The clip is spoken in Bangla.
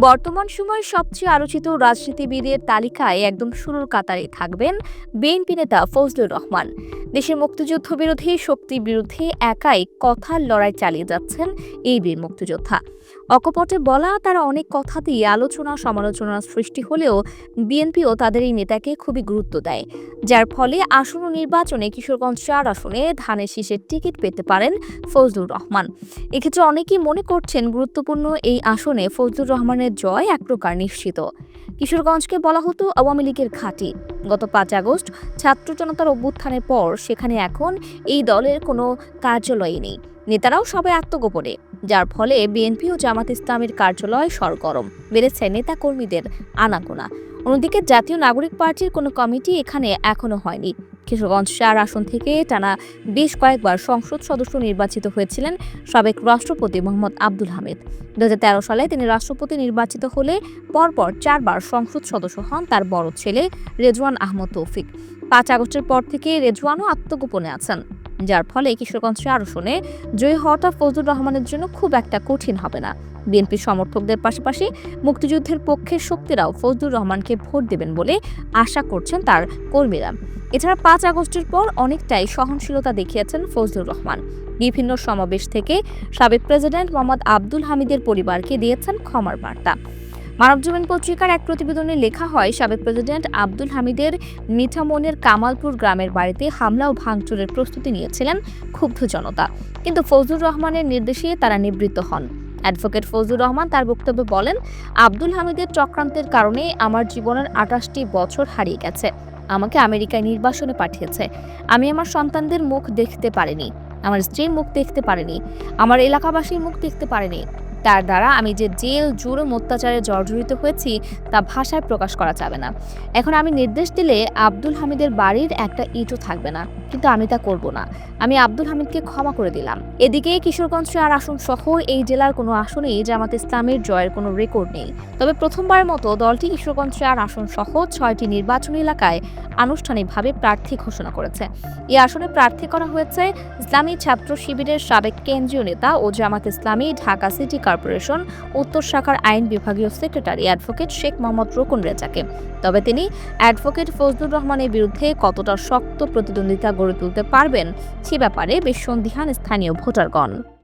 বর্তমান সময়ে সবচেয়ে আলোচিত রাজনীতিবিদের তালিকায় একদম শুরুর কাতারে থাকবেন বিএনপি নেতা ফজলুর রহমান। দেশের মুক্তিযুদ্ধ বিরোধী শক্তির বিরুদ্ধে একাই কথার লড়াই চালিয়ে যাচ্ছেন এই বীর মুক্তিযোদ্ধা। অকপটে বলা তারা অনেক কথাতেই আলোচনা সমালোচনার সৃষ্টি হলেও বিএনপিও তাদের এই নেতাকে খুবই গুরুত্ব দেয়। যার ফলে আসন্ন নির্বাচনে কিশোরগঞ্জ চার আসনে ধানের শীষের টিকিট পেতে পারেন ফজলুর রহমান। এক্ষেত্রে অনেকেই মনে করছেন গুরুত্বপূর্ণ এই আসনে ফজলুর রহমানের জয় এক প্রকার নিশ্চিত। কিশোরগঞ্জকে বলা হতো আওয়ামী লীগের ঘাঁটি। গত পাঁচ আগস্ট ছাত্র জনতার অভ্যুত্থানের পর সেখানে এখন এই দলের কোনো কার্যালয় নেই। নেতারাও সবাই আত্মগোপনে, যার ফলে বিএনপি ও জামাত ইসলামের কার্যালয় সরগরম, বেড়েছে নেতাকর্মীদের আনাগোনা। অন্যদিকে জাতীয় নাগরিক পার্টির কোনো কমিটি এখানে এখনও হয়নি। কিশোরগঞ্জ চার আসন থেকে টানা বেশ কয়েকবার সংসদ সদস্য নির্বাচিত হয়েছিলেন সাবেক রাষ্ট্রপতি মোহাম্মদ আব্দুল হামিদ। দু হাজার তেরো সালে তিনি রাষ্ট্রপতি নির্বাচিত হলে পরপর চারবার সংসদ সদস্য হন তার বড় ছেলে রেজওয়ান আহমদ তৌফিক। পাঁচ আগস্টের পর থেকে রেজওয়ানও আত্মগোপনে আছেন, যার ফলে কিশোরগঞ্জ আসনে জয়ী হওয়াটা ফজলুর রহমানের জন্য খুব একটা কঠিন হবে না। বিএনপি সমর্থকদের পাশাপাশি মুক্তিযুদ্ধের পক্ষের শক্তিরাও ফজলুর রহমানকে ভোট দেবেন বলে আশা করছেন তার কর্মীরা। এছাড়া পাঁচ আগস্টের পর অনেকটাই সহনশীলতা দেখিয়েছেন ফজলুর রহমান। বিভিন্ন সমাবেশ থেকে সাবেক প্রেসিডেন্ট মোহাম্মদ আব্দুল হামিদের পরিবারকে দিয়েছেন ক্ষমার বার্তা। মানবজমিন পত্রিকার এক প্রতিবেদনে লেখা হয়, সাবেক প্রেসিডেন্ট আব্দুল হামিদের মিঠামনের কামালপুর গ্রামের বাড়িতে হামলা ও ভাঙচুরের প্রস্তুতি নিয়েছিলেন ক্ষুব্ধ জনতা। কিন্তু ফজলুর রহমানের নির্দেশে তারা নিবৃত্ত হন। অ্যাডভোকেট ফজলুর রহমান তার বক্তব্যে বলেন, আব্দুল হামিদের চক্রান্তের কারণে আমার জীবনের আটাশটি বছর হারিয়ে গেছে। আমাকে আমেরিকায় নির্বাসনে পাঠিয়েছে। আমি আমার সন্তানদের মুখ দেখতে পারিনি। আমার স্ত্রীর মুখ দেখতে পারিনি। আমার এলাকাবাসীর মুখ দেখতে পারিনি। তার দ্বারা আমি যে জেল, জুলুম, অত্যাচারে জর্জরিত হয়েছি, তা ভাষায় প্রকাশ করা যাবে না। এখন আমি নির্দেশ দিলে আব্দুল হামিদের বাড়ির একটা ইটও থাকবে না। কিন্তু আমি তা করব না। আমি আব্দুল হামিদকে ক্ষমা করে দিলাম। এদিকে কিশোরগঞ্জ চার আসন সহ এই জেলার কোনো আসনেই জামাত ইসলামের জয়ের কোনো রেকর্ড নেই। তবে প্রথমবারের মতো দলটি কিশোরগঞ্জ চার আসন সহ ছয়টি নির্বাচনী এলাকায় আনুষ্ঠানিকভাবে প্রার্থী ঘোষণা করেছে। এই আসনে প্রার্থী করা হয়েছে ইসলামী ছাত্র শিবিরের সাবেক কেন্দ্রীয় নেতা ও জামাত ইসলামী, ঢাকা সিটি কর্পোরেশন, উত্তর শাখার আইন বিভাগীয় সেক্রেটারি অ্যাডভোকেট শেখ মোহাম্মদ রুকুন রেজাকে। তবে তিনি অ্যাডভোকেট ফজলুর রহমানের বিরুদ্ধে কতটা শক্ত প্রতিদ্বন্দ্বিতা গড়ে তুলতে পারবেন। সে ব্যাপারে বেশ সন্দিহান স্থানীয় ভোটারগণ।